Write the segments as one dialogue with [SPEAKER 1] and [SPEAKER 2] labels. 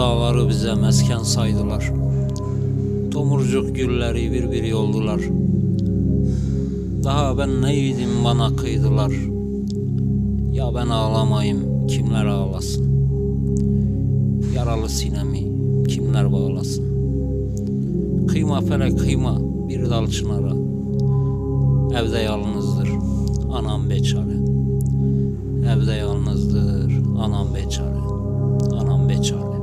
[SPEAKER 1] dağları bize mesken saydılar. Tomurcuk gülleri bir bir yoldular. Daha ben neydim bana kıydılar. Ya ben ağlamayayım kimler ağlasın. Yaralı sinemi kimler bağlasın. Kıyma felek kıyma bir dal çınara. Evde yalnızdır anam beçare. Evde yalnızdır anam beçare. Anam beçare.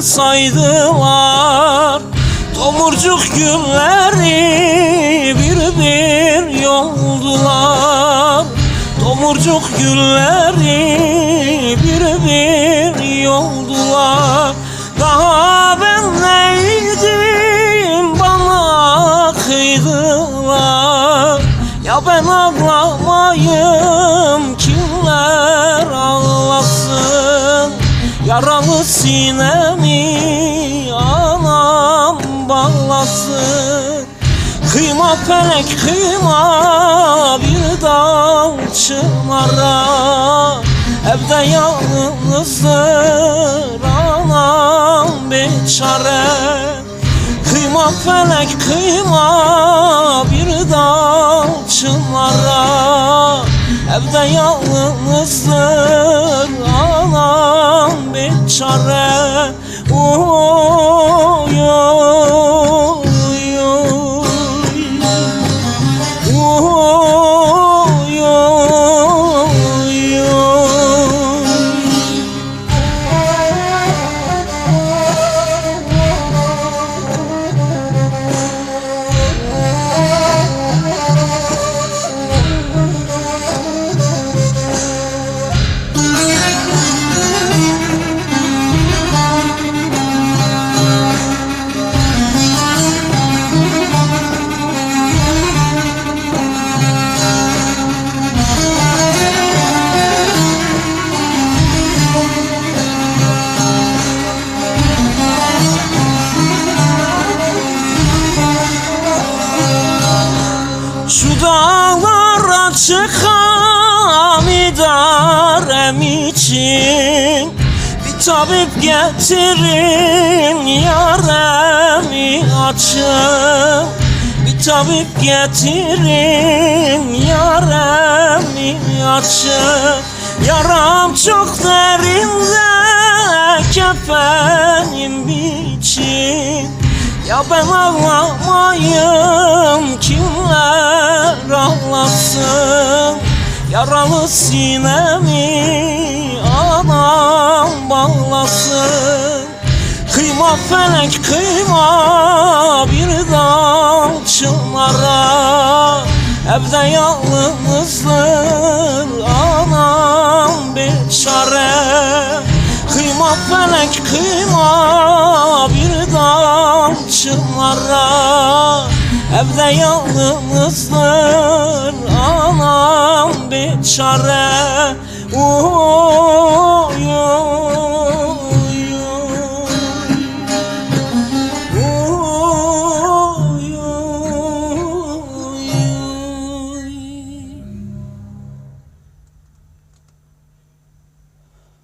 [SPEAKER 1] Saydılar Tomurcuk gülleri bir bir yoldular. Tomurcuk gülleri bir bir yoldular. Daha ben neydim bana kıydılar. Ya ben ağlamayım Kıyma felek kıyma bir dal çınara. Evde yalnızdır anam beçare Kıyma felek kıyma bir dal çınara. Evde yalnızdır anam beçare için Bir tabip getirin yaremi açın. Bir tabip getirin yaremi açın. Yaram çok derinde kefenim biçin. Ya ben ağlamayım kimler ağlasın? Yaralı sinemi Kıyma felek kıyma bir dal çınara. Evde yalnızdır anam beçare Kıyma felek kıyma bir dal çınara. Evde yalnızdır anam beçare Oy oy